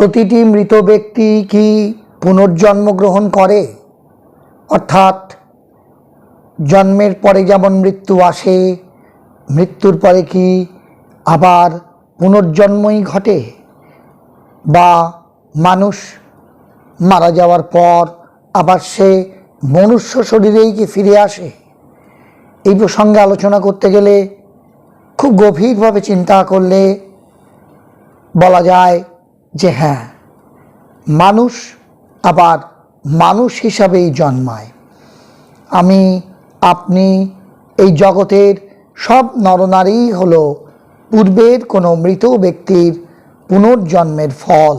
প্রতিটি মৃত ব্যক্তি কি পুনর্জন্ম গ্রহণ করে? অর্থাৎ, জন্মের পরে যেমন মৃত্যু আসে, মৃত্যুর পরে কি আবার পুনর্জন্মই ঘটে? বা মানুষ মারা যাওয়ার পর আবার সে মনুষ্য শরীরেই কি ফিরে আসে? এই প্রসঙ্গে আলোচনা করতে গেলে খুব গভীরভাবে চিন্তা করলে বলা যায় যে হ্যাঁ মানুষ আবার মানুষ হিসাবেই জন্মায়। আমি, আপনি এই জগতের সব নরনারী হল পূর্বের কোনো মৃত ব্যক্তির পুনর্জন্মের ফল।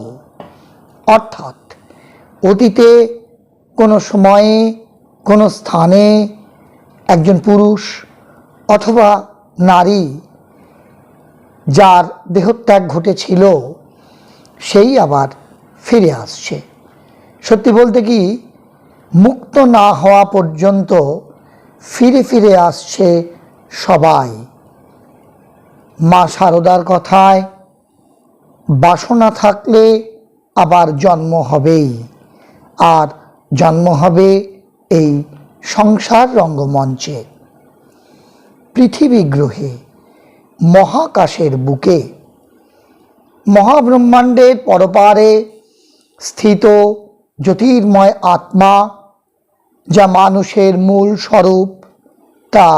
অর্থাৎ অতীতে কোনো সময়ে, কোনো স্থানে একজন পুরুষ অথবা নারী যার দেহত্যাগ ঘটেছিল সেই আবার ফিরে আসছে। সত্যি বলতে কি, মুক্ত না হওয়া পর্যন্ত ফিরে ফিরে আসছে সবাই। মা সারদার কথায়, বাসনা থাকলে আবার জন্ম হবেই। আর জন্ম হবে এই সংসার রঙ্গমঞ্চে। পৃথিবী গ্রহে, মহাকাশের বুকে মহাব্রহ্মাণ্ডের পরপারে স্থিত জ্যোতির্ময় আত্মা, যা মানুষের মূল স্বরূপ, তা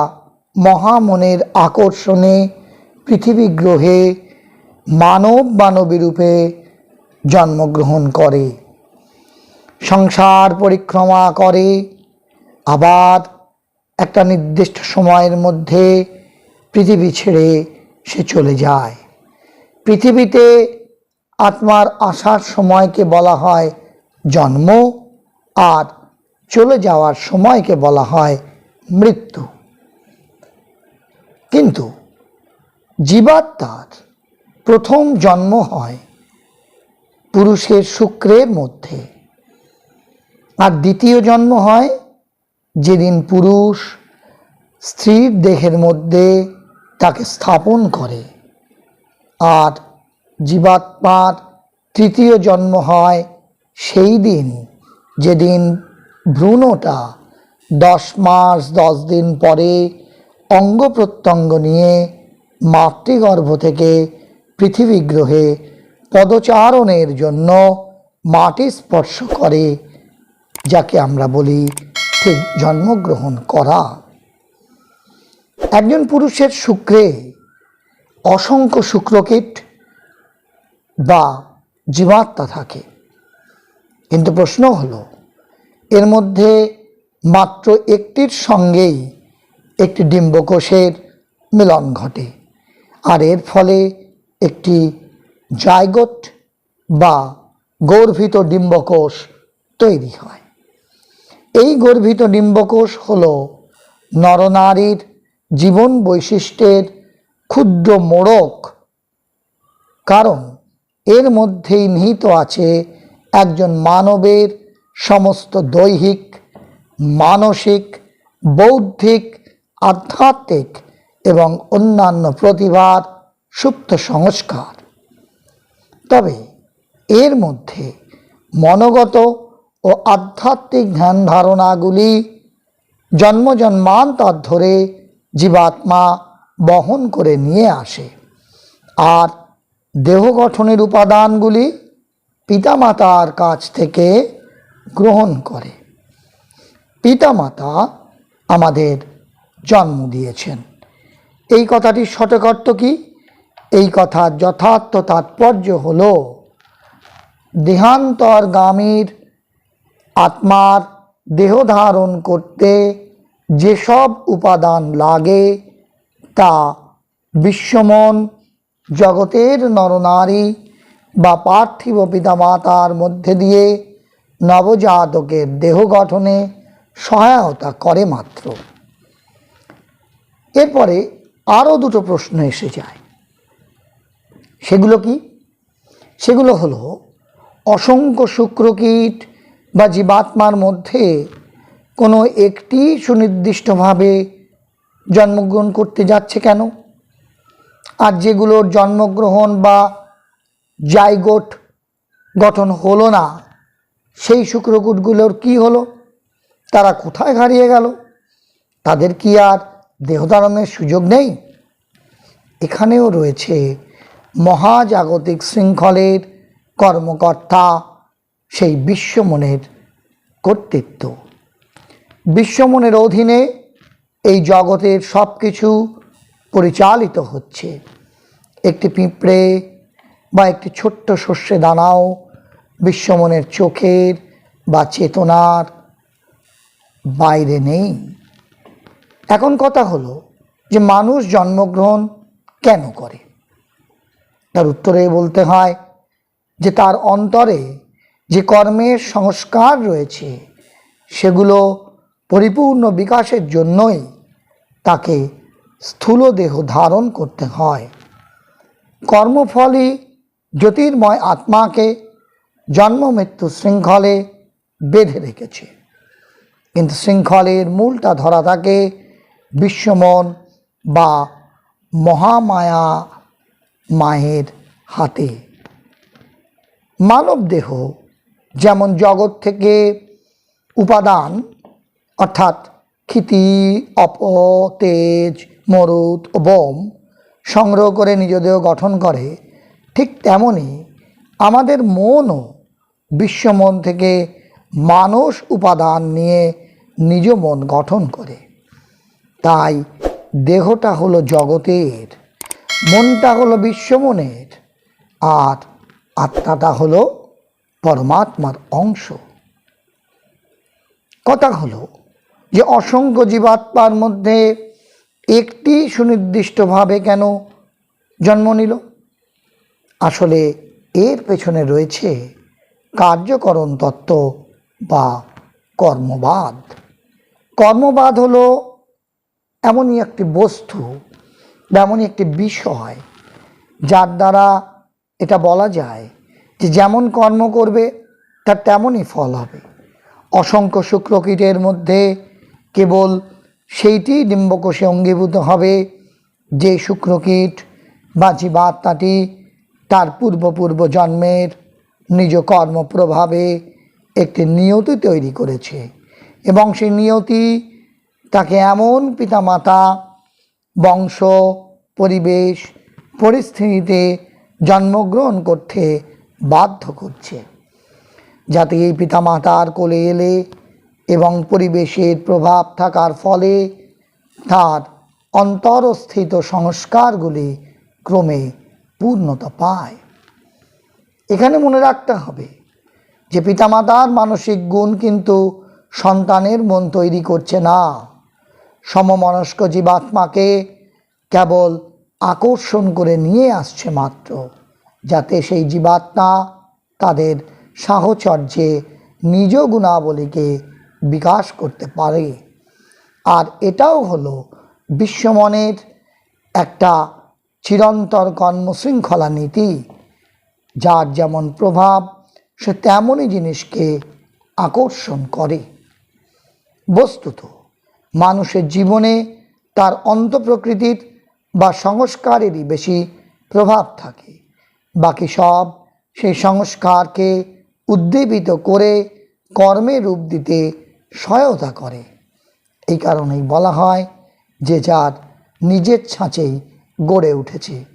মহামনের আকর্ষণে পৃথিবী গ্রহে মানব মানবী রূপে জন্মগ্রহণ করে। সংসার পরিক্রমা করে, আবার একটা নির্দিষ্ট সময়ের মধ্যে পৃথিবী ছেড়ে সে চলে যায়। পৃথিবীতে আত্মার আসার সময়কে বলা হয় জন্ম আর চলে যাওয়ার সময়কে বলা হয় মৃত্যু। কিন্তু জীবাত্মার প্রথম জন্ম হয় পুরুষের শুক্রের মধ্যে আর দ্বিতীয় জন্ম হয় যেদিন পুরুষ স্ত্রীর দেহের মধ্যে তাকে স্থাপন করে। আর জীবাত্মার তৃতীয় জন্ম হয় সেই দিন, যেদিন ভ্রূণটা দশ মাস দশ দিন পরে অঙ্গ প্রত্যঙ্গ নিয়ে মাতৃগর্ভ থেকে পৃথিবী গ্রহে পদচারণের জন্য মাটি স্পর্শ করে, যাকে আমরা বলি ঠিক জন্মগ্রহণ করা। একজন পুরুষের শুক্রে অসংখ্য শুক্রকীট বা জীবাত্মা থাকে। কিন্তু প্রশ্ন হলো, এর মধ্যে মাত্র একটির সঙ্গেই একটি ডিম্বকোষের মিলন ঘটে, আর এর ফলে একটি জায়গট বা গর্ভিত ডিম্বকোষ তৈরি হয়। এই গর্ভিত ডিম্বকোষ হল নরনারীর জীবন বৈশিষ্ট্যের ক্ষুদ্র মোড়ক। কারণ এর মধ্যেই নিহিত আছে একজন মানবের সমস্ত দৈহিক, মানসিক, বৌদ্ধিক, আধ্যাত্মিক এবং অন্যান্য প্রতিভার সুপ্ত সংস্কার। তবে এর মধ্যে মনগত ও আধ্যাত্মিক ধ্যান ধারণাগুলি জন্ম জন্মান্তর ধরে জীবাত্মা বহন করে নিয়ে আসে। আর দেহ গঠনের উপাদানগুলি পিতামাতার কাছ থেকে গ্রহণ করে। পিতামাতা আমাদের জন্ম দিয়েছেন। এই কথাটির সঠিক অর্থ কি? এই কথার যথার্থ তাৎপর্য হল, দেহান্তরগামীর আত্মার দেহ ধারণ করতে যেসব উপাদান লাগে তা বিশ্বমন জগতের নরনারী বা পার্থিব পিতামাতার মধ্যে দিয়ে নবজাতকের দেহ গঠনে সহায়তা করে মাত্র। এরপরে আরও দুটো প্রশ্ন এসে যায়। সেগুলো কি? সেগুলো হলো, অসংখ্য শুক্রকীট বা জীবাত্মার মধ্যে কোনো একটি সুনির্দিষ্টভাবে জন্মগ্রহণ করতে যাচ্ছে কেন? আর যেগুলোর জন্মগ্রহণ বা জাইগোট গঠন হলো না, সেই শুক্রকূটগুলোর কি হলো? তারা কোথায় হারিয়ে গেল? তাদের কি আর দেহধারণের সুযোগ নেই? এখানেও রয়েছে মহাজাগতিক শৃঙ্খলের কর্মকর্তা, সেই বিশ্বমনের কর্তৃত্ব। বিশ্বমনের অধীনে এই জগতের সব কিছু পরিচালিত হচ্ছে। একটি পিঁপড়ে বা একটি ছোট্ট শস্যে দানাও বিশ্বমনের চোখের বা চেতনার বাইরে নেই। এখন কথা হলো যে মানুষ জন্মগ্রহণ কেন করে? তার উত্তরে বলতে হয় যে তার অন্তরে যে কর্মের সংস্কার রয়েছে, সেগুলো পরিপূর্ণ বিকাশের জন্যই তাকে স্থূল দেহ ধারণ করতে হয়। কর্মফলই জ্যোতির্ময় আত্মাকে জন্ম মৃত্যু শৃঙ্খলে বেঁধে রেখেছে। কিন্তু শৃঙ্খলের মূলটা ধরা থাকে বিশ্বমন বা মহামায়া মায়ের হাতে। মানব দেহ যেমন জগৎ থেকে উপাদান অর্থাৎ ক্ষিতি অপ তেজ মরুত ও বোম সংগ্রহ করে নিজ দেহ গঠন করে, ঠিক তেমনি আমাদের মনও বিশ্বমন থেকে মানুষ উপাদান নিয়ে নিজ মন গঠন করে। তাই দেহটা হলো জগতের, মনটা হলো বিশ্বমনের, আর আত্মাটা হলো পরমাত্মার অংশ। কথা হলো যে অসংখ্য জীবাত্মার মধ্যে একটি সুনির্দিষ্টভাবে কেন জন্ম নিল? আসলে এর পেছনে রয়েছে কার্যকরণ তত্ত্ব বা কর্মবাদ। কর্মবাদ হলো এমনই একটি বস্তু বা এমনই একটি বিষয় যার দ্বারা এটা বলা যায় যে যেমন কর্ম করবে, তার তেমনই ফল হবে। অসংখ্য শুক্রকীটের মধ্যে কেবল সেইটি ডিম্বকোষে অঙ্গীভূত হবে, যে শুক্রকীট বা জীবাত্মাটি তার পূর্বপূর্ব জন্মের নিজ কর্ম প্রভাবে একটি নিয়তি তৈরি করেছে এবং সেই নিয়তি তাকে এমন পিতামাতা, বংশ, পরিবেশ, পরিস্থিতিতে জন্মগ্রহণ করতে বাধ্য করছে, যাতে এই পিতামাতার কোলে এলে এবং পরিবেশের প্রভাব থাকার ফলে তার অন্তরস্থিত সংস্কারগুলি ক্রমে পূর্ণতা পায়। এখানে মনে রাখতে হবে যে পিতামাতার মানসিক গুণ কিন্তু সন্তানের মন তৈরি করছে না। সমমনস্ক জীবাত্মাকে কেবল আকর্ষণ করে নিয়ে আসছে মাত্র, যাতে সেই জীবাত্মা তাদের সাহচর্যে নিজ গুণাবলীকে বিকাশ করতে পারে। আর এটাও হলো বিশ্বমনের একটা চিরন্তর কর্মশৃঙ্খলা নীতি, যার যেমন প্রভাব, সে তেমনই জিনিসকে আকর্ষণ করে। বস্তুত, মানুষের জীবনে তার অন্তঃপ্রকৃতির বা সংস্কারেরই বেশি প্রভাব থাকে। বাকি সব সেই সংস্কারকে উদ্দীপিত করে কর্মে রূপ দিতে সহায়তা করে। এই কারণেই বলা হয় যে যার নিজের ছাঁচেই গড়ে উঠেছে।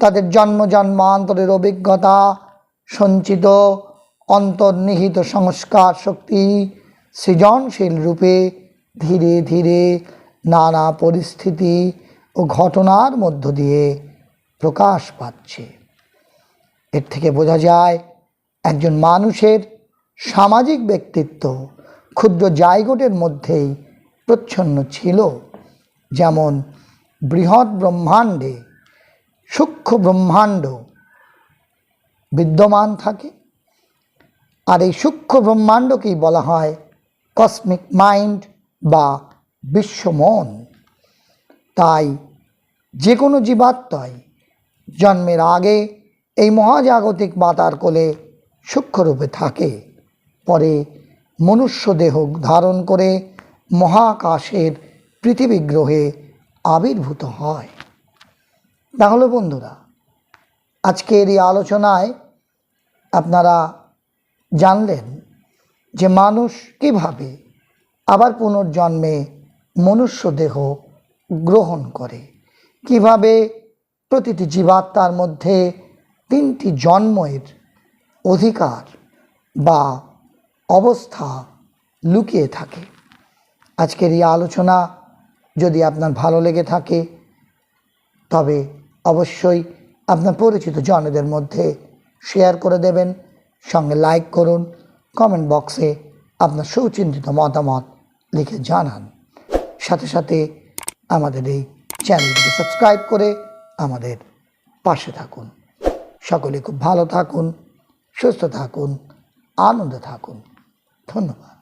তাদের জন্ম জন্মান্তরের অভিজ্ঞতা, সঞ্চিত অন্তর্নিহিত সংস্কার শক্তি সৃজনশীল রূপে ধীরে ধীরে নানা পরিস্থিতি ও ঘটনার মধ্য দিয়ে প্রকাশ পাচ্ছে। এর থেকে বোঝা যায়, একজন মানুষের সামাজিক ব্যক্তিত্ব ক্ষুদ্র জায়গোটের মধ্যেই প্রচ্ছন্ন ছিল। যেমন বৃহৎ ব্রহ্মাণ্ডে সূক্ষ্ম ব্রহ্মাণ্ড বিদ্যমান থাকে, আর এই সূক্ষ্ম ব্রহ্মাণ্ডকেই বলা হয় কসমিক মাইন্ড বা বিশ্বমন তাই যে কোনো জীবাত্মাই জন্মের আগে এই মহাজাগতিক মাতার কোলে সূক্ষ্মরূপে থাকে, পরে মনুষ্য দেহ ধারণ করে মহাকাশের পৃথিবী গ্রহে আবির্ভূত হয়। তাহলে বন্ধুরা, আজকের এই আলোচনায় আপনারা জানলেন যে মানুষ কীভাবে আবার পুনর্জন্মে মনুষ্য দেহ গ্রহণ করে, কীভাবে প্রতিটি জীবাত্মার মধ্যে তিনটি জন্মের অধিকার বা অবস্থা লুকিয়ে থাকে। আজকের এই আলোচনা যদি আপনার ভালো লেগে থাকে, তবে অবশ্যই আপনার পরিচিত জনদের মধ্যে শেয়ার করে দেবেন, সঙ্গে লাইক করুন, কমেন্ট বক্সে আপনার সুচিন্তিত মতামত লিখে জানান। সাথে সাথে আমাদের এই চ্যানেলটিকে সাবস্ক্রাইব করে আমাদের পাশে থাকুন। সকলে খুব ভালো থাকুন, সুস্থ থাকুন, আনন্দে থাকুন। 看看吧